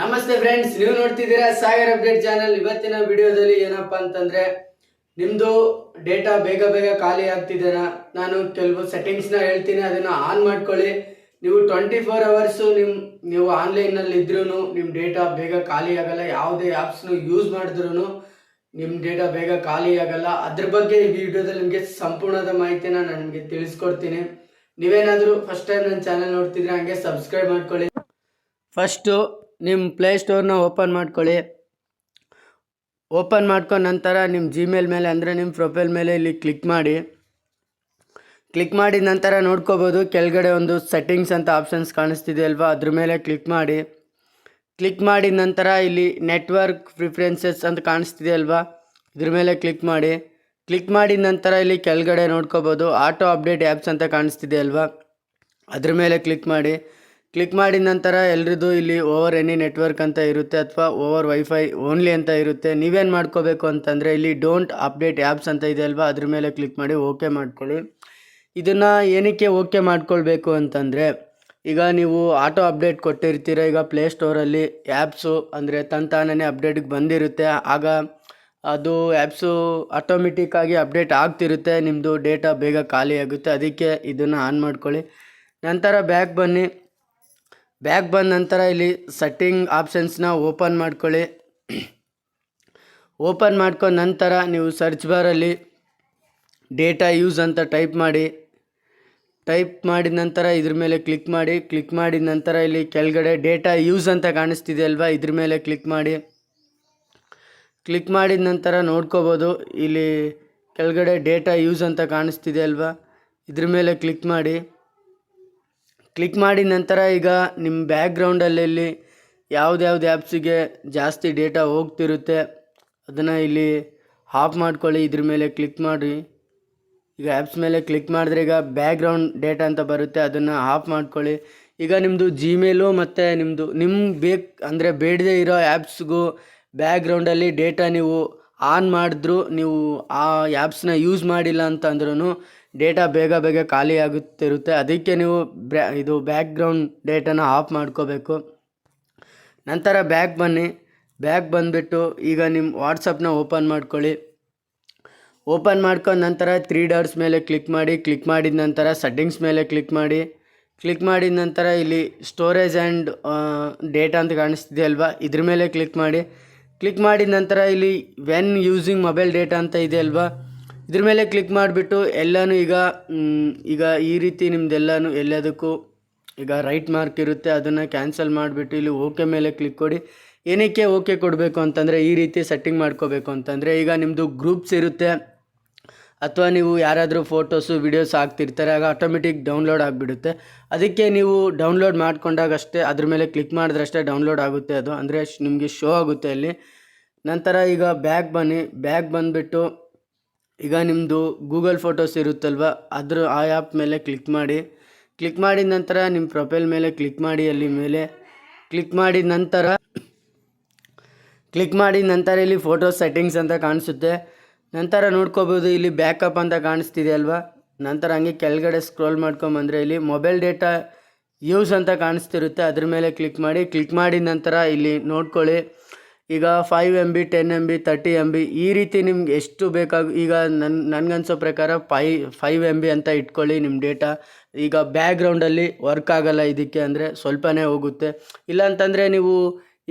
ನಮಸ್ತೆ ಫ್ರೆಂಡ್ಸ್ ನೀವು ನೋಡ್ತಿದ್ದೀರಾ ಸಾಗರ್ ಅಪ್ಡೇಟ್ ಚಾನಲ್ ಇವತ್ತಿನ ವಿಡಿಯೋದಲ್ಲಿ ಏನಪ್ಪಾ ಅಂತಂದ್ರೆ, ನಿಮ್ದು ಡೇಟಾ ಬೇಗ ಬೇಗ ಖಾಲಿ ಆಗ್ತಿದೆನಾ ನಾನು ಕೆಲವು ನ ಹೇಳ್ತೀನಿ, ಅದನ್ನ ಆನ್ ಮಾಡ್ಕೊಳ್ಳಿ. ನೀವು ಟ್ವೆಂಟಿ ಫೋರ್ ಅವರ್ಸ್ ನಿಮ್, ನೀವು ಆನ್ಲೈನ್ನಲ್ಲಿ ಇದ್ರೂ ನಿಮ್ ಡೇಟಾ ಬೇಗ ಖಾಲಿ ಆಗಲ್ಲ. ಯಾವುದೇ ಆಪ್ಸ್ ಯೂಸ್ ಮಾಡಿದ್ರು ನಿಮ್ ಡೇಟಾ ಬೇಗ ಖಾಲಿ ಆಗಲ್ಲ. ಅದ್ರ ಬಗ್ಗೆ ಈ ವಿಡಿಯೋದಲ್ಲಿ ನಿಮಗೆ ಸಂಪೂರ್ಣದ ಮಾಹಿತಿನ ನಾನು ನಿಮಗೆ ತಿಳಿಸ್ಕೊಡ್ತೀನಿ. ನೀವೇನಾದರೂ ಫಸ್ಟ್ ಟೈಮ್ ನನ್ನ ಚಾನಲ್ ನೋಡ್ತಿದ್ರೆ ಹಂಗೆ ಸಬ್ಸ್ಕ್ರೈಬ್ ಮಾಡ್ಕೊಳ್ಳಿ. ಫಸ್ಟು ನಿಮ್ಮ ಪ್ಲೇಸ್ಟೋರ್ನ ಓಪನ್ ಮಾಡ್ಕೊಳ್ಳಿ. ಓಪನ್ ಮಾಡ್ಕೊಂಡ ನಂತರ ನಿಮ್ಮ ಜಿಮೇಲ್ ಮೇಲೆ ಅಂದರೆ ನಿಮ್ಮ ಪ್ರೊಫೈಲ್ ಮೇಲೆ ಇಲ್ಲಿ ಕ್ಲಿಕ್ ಮಾಡಿ. ಕ್ಲಿಕ್ ಮಾಡಿದ ನಂತರ ನೋಡ್ಕೋಬೋದು, ಕೆಳಗಡೆ ಒಂದು ಸೆಟ್ಟಿಂಗ್ಸ್ ಅಂತ ಆಪ್ಷನ್ಸ್ ಕಾಣಿಸ್ತಿದೆ ಅಲ್ವಾ? ಅದ್ರ ಮೇಲೆ ಕ್ಲಿಕ್ ಮಾಡಿ. ಕ್ಲಿಕ್ ಮಾಡಿದ ನಂತರ ಇಲ್ಲಿ ನೆಟ್ವರ್ಕ್ ಪ್ರಿಫರೆನ್ಸಸ್ ಅಂತ ಕಾಣಿಸ್ತಿದೆ ಅಲ್ವಾ? ಇದ್ರ ಮೇಲೆ ಕ್ಲಿಕ್ ಮಾಡಿ. ಕ್ಲಿಕ್ ಮಾಡಿದ ನಂತರ ಇಲ್ಲಿ ಕೆಳಗಡೆ ನೋಡ್ಕೋಬೋದು ಆಟೋ ಅಪ್ಡೇಟ್ ಆ್ಯಪ್ಸ್ ಅಂತ ಕಾಣಿಸ್ತಿದೆ ಅಲ್ವಾ? ಅದ್ರ ಮೇಲೆ ಕ್ಲಿಕ್ ಮಾಡಿ. ಕ್ಲಿಕ್ ಮಾಡಿದ ನಂತರ ಎಲ್ರದ್ದು ಇಲ್ಲಿ ಓವರ್ ಎನಿ ನೆಟ್ವರ್ಕ್ ಅಂತ ಇರುತ್ತೆ ಅಥವಾ ಓವರ್ ವೈಫೈ ಓನ್ಲಿ ಅಂತ ಇರುತ್ತೆ. ನೀವೇನು ಮಾಡ್ಕೋಬೇಕು ಅಂತಂದರೆ ಇಲ್ಲಿ ಡೋಂಟ್ ಅಪ್ಡೇಟ್ ಆ್ಯಪ್ಸ್ ಅಂತ ಇದೆ ಅಲ್ವಾ? ಅದ್ರ ಮೇಲೆ ಕ್ಲಿಕ್ ಮಾಡಿ ಓಕೆ ಮಾಡ್ಕೊಳ್ಳಿ. ಇದನ್ನು ಏನಕ್ಕೆ ಓಕೆ ಮಾಡ್ಕೊಳ್ಬೇಕು ಅಂತಂದರೆ ಈಗ ನೀವು ಆಟೋ ಅಪ್ಡೇಟ್ ಕೊಟ್ಟಿರ್ತೀರ. ಈಗ ಪ್ಲೇಸ್ಟೋರಲ್ಲಿ ಆ್ಯಪ್ಸು ಅಂದರೆ ತಂತಾನೇ ಅಪ್ಡೇಟಿಗೆ ಬಂದಿರುತ್ತೆ. ಆಗ ಅದು ಆ್ಯಪ್ಸು ಆಟೋಮೆಟಿಕ್ಕಾಗಿ ಅಪ್ಡೇಟ್ ಆಗ್ತಿರುತ್ತೆ. ನಿಮ್ಮದು ಡೇಟಾ ಬೇಗ ಖಾಲಿ ಆಗುತ್ತೆ ಅದಕ್ಕೆ ಇದನ್ನು ಆನ್ ಮಾಡ್ಕೊಳ್ಳಿ. ನಂತರ ಬ್ಯಾಕ್ ಬನ್ನಿ. ಬ್ಯಾಕ್ ಬಂದ ನಂತರ ಇಲ್ಲಿ ಸೆಟ್ಟಿಂಗ್ ಆಪ್ಷನ್ಸ್ನ ಓಪನ್ ಮಾಡ್ಕೊಳ್ಳಿ. ಓಪನ್ ಮಾಡ್ಕೊಂಡ ನಂತರ ನೀವು ಸರ್ಚ್ ಬಾರಲ್ಲಿ ಡೇಟಾ ಯೂಸ್ ಅಂತ ಟೈಪ್ ಮಾಡಿ. ಟೈಪ್ ಮಾಡಿದ ನಂತರ ಇದ್ರ ಮೇಲೆ ಕ್ಲಿಕ್ ಮಾಡಿ. ಕ್ಲಿಕ್ ಮಾಡಿದ ನಂತರ ಇಲ್ಲಿ ಕೆಳಗಡೆ ಡೇಟಾ ಯೂಸ್ ಅಂತ ಕಾಣಿಸ್ತಿದೆ ಅಲ್ವಾ? ಇದ್ರ ಮೇಲೆ ಕ್ಲಿಕ್ ಮಾಡಿ. ಕ್ಲಿಕ್ ಮಾಡಿದ ನಂತರ ನೋಡ್ಕೋಬೋದು. ಇಲ್ಲಿ ಕೆಳಗಡೆ ಡೇಟಾ ಯೂಸ್ ಅಂತ ಕಾಣಿಸ್ತಿದೆ ಅಲ್ವಾ? ಇದ್ರ ಮೇಲೆ ಕ್ಲಿಕ್ ಮಾಡಿ. ಕ್ಲಿಕ್ ಮಾಡಿದ ನಂತರ ಈಗ ನಿಮ್ಮ ಬ್ಯಾಕ್ಗ್ರೌಂಡಲ್ಲಿ ಯಾವ್ದ್ಯಾವ್ದು ಆ್ಯಪ್ಸಿಗೆ ಜಾಸ್ತಿ ಡೇಟಾ ಹೋಗ್ತಿರುತ್ತೆ, ಅದನ್ನು ಇಲ್ಲಿ ಆಫ್ ಮಾಡ್ಕೊಳ್ಳಿ, ಇದ್ರ ಮೇಲೆ ಕ್ಲಿಕ್ ಮಾಡಿ. ಈಗ ಆ್ಯಪ್ಸ್ ಮೇಲೆ ಕ್ಲಿಕ್ ಮಾಡಿದ್ರೆ ಈಗ ಬ್ಯಾಕ್ಗ್ರೌಂಡ್ ಡೇಟಾ ಅಂತ ಬರುತ್ತೆ, ಅದನ್ನು ಆಫ್ ಮಾಡ್ಕೊಳ್ಳಿ. ಈಗ ನಿಮ್ಮದು ಜಿಮೇಲು ಮತ್ತು ನಿಮ್ಮದು ನಿಮ್ಮ ಬೇಕು, ಅಂದರೆ ಬೇಡದೆ ಇರೋ ಆ್ಯಪ್ಸ್ಗೂ ಬ್ಯಾಕ್ಗ್ರೌಂಡಲ್ಲಿ ಡೇಟಾ ನೀವು ಆನ್ ಮಾಡಿದ್ರು ನೀವು ಆ ಆ್ಯಪ್ಸ್ನ ಯೂಸ್ ಮಾಡಿಲ್ಲ ಅಂತ ಅಂದ್ರೂ ಡೇಟಾ ಬೇಗ ಬೇಗ ಖಾಲಿ ಆಗುತ್ತಿರುತ್ತೆ ಅದಕ್ಕೆ ನೀವು ಬ್ಯಾ ಇದು ಬ್ಯಾಕ್ಗ್ರೌಂಡ್ ಡೇಟಾನ ಆಫ್ ಮಾಡ್ಕೋಬೇಕು. ನಂತರ ಬ್ಯಾಕ್ ಬನ್ನಿ. ಬ್ಯಾಕ್ ಬಂದುಬಿಟ್ಟು ಈಗ ನಿಮ್ಮ ವಾಟ್ಸಪ್ನ ಓಪನ್ ಮಾಡ್ಕೊಳ್ಳಿ. ಓಪನ್ ಮಾಡ್ಕೊಂಡ ನಂತರ ತ್ರೀ ಡಾಟ್ಸ್ ಮೇಲೆ ಕ್ಲಿಕ್ ಮಾಡಿ. ಕ್ಲಿಕ್ ಮಾಡಿದ ನಂತರ ಸೆಟ್ಟಿಂಗ್ಸ್ ಮೇಲೆ ಕ್ಲಿಕ್ ಮಾಡಿ. ಕ್ಲಿಕ್ ಮಾಡಿದ ನಂತರ ಇಲ್ಲಿ ಸ್ಟೋರೇಜ್ ಆ್ಯಂಡ್ ಡೇಟಾ ಅಂತ ಕಾಣಿಸ್ತಿದೆ ಅಲ್ವಾ? ಇದ್ರ ಮೇಲೆ ಕ್ಲಿಕ್ ಮಾಡಿ. ಕ್ಲಿಕ್ ಮಾಡಿದ ನಂತರ ಇಲ್ಲಿ ವೆನ್ ಯೂಸಿಂಗ್ ಮೊಬೈಲ್ ಡೇಟಾ ಅಂತ ಇದೆ ಅಲ್ವಾ? ಇದ್ರ ಮೇಲೆ ಕ್ಲಿಕ್ ಮಾಡಿಬಿಟ್ಟು ಎಲ್ಲನೂ ಈಗ ಈಗ ಈ ರೀತಿ ನಿಮ್ದೆಲ್ಲನೂ ಎಲ್ಲದಕ್ಕೂ ಈಗ ರೈಟ್ ಮಾರ್ಕ್ ಇರುತ್ತೆ, ಅದನ್ನು ಕ್ಯಾನ್ಸಲ್ ಮಾಡಿಬಿಟ್ಟು ಇಲ್ಲಿ ಓಕೆ ಮೇಲೆ ಕ್ಲಿಕ್ ಕೊಡಿ. ಏನಕ್ಕೆ ಓಕೆ ಕೊಡಬೇಕು ಅಂತಂದರೆ ಈ ರೀತಿ ಸೆಟ್ಟಿಂಗ್ ಮಾಡ್ಕೋಬೇಕು ಅಂತಂದರೆ ಈಗ ನಿಮ್ಮದು ಗ್ರೂಪ್ಸ್ ಇರುತ್ತೆ. ಅಥವಾ ನೀವು ಯಾರಾದರೂ ಫೋಟೋಸು ವಿಡಿಯೋಸ್ ಹಾಕ್ತಿರ್ತಾರೆ, ಆಗ ಆಟೋಮೆಟಿಕ್ ಡೌನ್ಲೋಡ್ ಆಗಿಬಿಡುತ್ತೆ. ಅದಕ್ಕೆ ನೀವು ಡೌನ್ಲೋಡ್ ಮಾಡ್ಕೊಂಡಾಗಷ್ಟೇ ಅದ್ರ ಮೇಲೆ ಕ್ಲಿಕ್ ಮಾಡಿದ್ರಷ್ಟೇ ಡೌನ್ಲೋಡ್ ಆಗುತ್ತೆ ಅದು. ಅಂದರೆ ನಿಮಗೆ ಶೋ ಆಗುತ್ತೆ ಅಲ್ಲಿ. ನಂತರ ಈಗ ಬ್ಯಾಗ್ ಬನ್ನಿ. ಬ್ಯಾಗ್ ಬಂದುಬಿಟ್ಟು ಈಗ ನಿಮ್ಮದು ಗೂಗಲ್ ಫೋಟೋಸ್ ಇರುತ್ತಲ್ವ? ಅದರ ಆ ಆ್ಯಪ್ ಮೇಲೆ ಕ್ಲಿಕ್ ಮಾಡಿ. ಕ್ಲಿಕ್ ಮಾಡಿದ ನಂತರ ನಿಮ್ಮ ಪ್ರೊಫೈಲ್ ಮೇಲೆ ಕ್ಲಿಕ್ ಮಾಡಿ, ಅಲ್ಲಿ ಮೇಲೆ ಕ್ಲಿಕ್ ಮಾಡಿದ ನಂತರ ಕ್ಲಿಕ್ ಮಾಡಿದ ನಂತರ ಇಲ್ಲಿ ಫೋಟೋ ಸೆಟ್ಟಿಂಗ್ಸ್ ಅಂತ ಕಾಣಿಸುತ್ತೆ. ನಂತರ ನೋಡ್ಕೋಬೋದು, ಇಲ್ಲಿ ಬ್ಯಾಕಪ್ ಅಂತ ಕಾಣಿಸ್ತಿದೆ ಅಲ್ವಾ? ನಂತರ ಹಂಗೆ ಕೆಳಗಡೆ ಸ್ಕ್ರೋಲ್ ಮಾಡ್ಕೊಂಬಂದರೆ ಇಲ್ಲಿ ಮೊಬೈಲ್ ಡೇಟಾ ಯೂಸ್ ಅಂತ ಕಾಣಿಸ್ತಿರುತ್ತೆ. ಅದ್ರ ಮೇಲೆ ಕ್ಲಿಕ್ ಮಾಡಿ ಕ್ಲಿಕ್ ಮಾಡಿದ ನಂತರ ಇಲ್ಲಿ ನೋಡ್ಕೊಳ್ಳಿ. ಈಗ five M B ten M B thirty M B ಈ ರೀತಿ ನಿಮ್ಗೆ ಎಷ್ಟು ಬೇಕಾಗ, ಈಗ ನನ್ನ ನನಗನ್ಸೋ ಪ್ರಕಾರ ಫೈ ಫೈವ್ ಎಂ ಬಿ ಅಂತ ಇಟ್ಕೊಳ್ಳಿ ನಿಮ್ಮ ಡೇಟಾ ಈಗ ಬ್ಯಾಕ್ಗ್ರೌಂಡಲ್ಲಿ ವರ್ಕ್ ಆಗೋಲ್ಲ ಇದಕ್ಕೆ ಅಂದರೆ ಸ್ವಲ್ಪನೇ ಹೋಗುತ್ತೆ. ಇಲ್ಲಾಂತಂದರೆ ನೀವು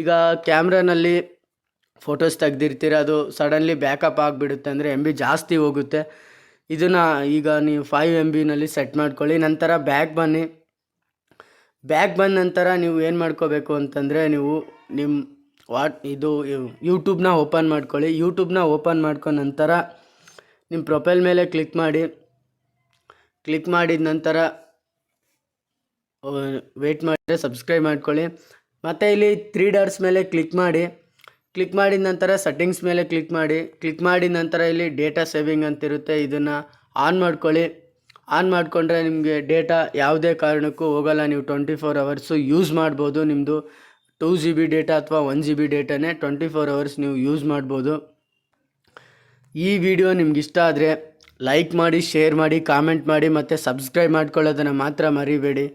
ಈಗ ಕ್ಯಾಮ್ರಾನಲ್ಲಿ ಫೋಟೋಸ್ ತೆಗ್ದಿರ್ತೀರ, ಅದು ಸಡನ್ಲಿ ಬ್ಯಾಕಪ್ ಆಗಿಬಿಡುತ್ತೆ ಅಂದರೆ ಎಂ ಬಿ ಜಾಸ್ತಿ ಹೋಗುತ್ತೆ. ಇದನ್ನು ಈಗ ನೀವು ಫೈವ್ ಎಂ ಬಿನಲ್ಲಿ ಸೆಟ್ ಮಾಡ್ಕೊಳ್ಳಿ. ನಂತರ ಬ್ಯಾಕ್ ಬನ್ನಿ. ಬ್ಯಾಕ್ ಬಂದ ನಂತರ ನೀವು ಏನು ಮಾಡ್ಕೋಬೇಕು ಅಂತಂದರೆ ನೀವು ನಿಮ್ಮ ವಾಟ್? ಇದು ಯೂಟ್ಯೂಬ್ನ ಓಪನ್ ಮಾಡ್ಕೊಳ್ಳಿ. ಯೂಟ್ಯೂಬ್ನ ಓಪನ್ ಮಾಡ್ಕೊಂಡ ನಂತರ ನಿಮ್ಮ ಪ್ರೊಫೈಲ್ ಮೇಲೆ ಕ್ಲಿಕ್ ಮಾಡಿ. ಕ್ಲಿಕ್ ಮಾಡಿದ ನಂತರ ವೇಟ್ ಮಾಡಿದರೆ ಸಬ್ಸ್ಕ್ರೈಬ್ ಮಾಡ್ಕೊಳ್ಳಿ. ಮತ್ತು ಇಲ್ಲಿ ತ್ರೀ ಡಾಟ್ಸ್ ಮೇಲೆ ಕ್ಲಿಕ್ ಮಾಡಿ. ಕ್ಲಿಕ್ ಮಾಡಿದ ನಂತರ ಸೆಟ್ಟಿಂಗ್ಸ್ ಮೇಲೆ ಕ್ಲಿಕ್ ಮಾಡಿ. ಕ್ಲಿಕ್ ಮಾಡಿದ ನಂತರ ಇಲ್ಲಿ ಡೇಟಾ ಸೇವಿಂಗ್ ಅಂತಿರುತ್ತೆ. ಇದನ್ನು ಆನ್ ಮಾಡ್ಕೊಳ್ಳಿ. ಆನ್ ಮಾಡಿಕೊಂಡ್ರೆ ನಿಮಗೆ ಡೇಟಾ ಯಾವುದೇ ಕಾರಣಕ್ಕೂ ಹೋಗಲ್ಲ. ನೀವು ಟ್ವೆಂಟಿ ಫೋರ್ ಅವರ್ಸು ಯೂಸ್ ಮಾಡ್ಬೋದು ನಿಮ್ಮದು ಟೂ ಜಿ ಬಿ ಡೇಟಾ ಅಥವಾ ಒನ್ ಜಿ ಬಿ ಡೇಟಾನೇ ಟ್ವೆಂಟಿ ಫೋರ್ ಅವರ್ಸ್ ನೀವು ಯೂಸ್ ಮಾಡ್ಬೋದು. ಈ ವಿಡಿಯೋ ನಿಮ್ಗೆ ಇಷ್ಟ ಆದರೆ ಲೈಕ್ ಮಾಡಿ ಶೇರ್ ಮಾಡಿ ಕಾಮೆಂಟ್ ಮಾಡಿ ಮತ್ತು ಸಬ್ಸ್ಕ್ರೈಬ್ ಮಾಡ್ಕೊಳ್ಳೋದನ್ನು ಮಾತ್ರ ಮರಿಬೇಡಿ.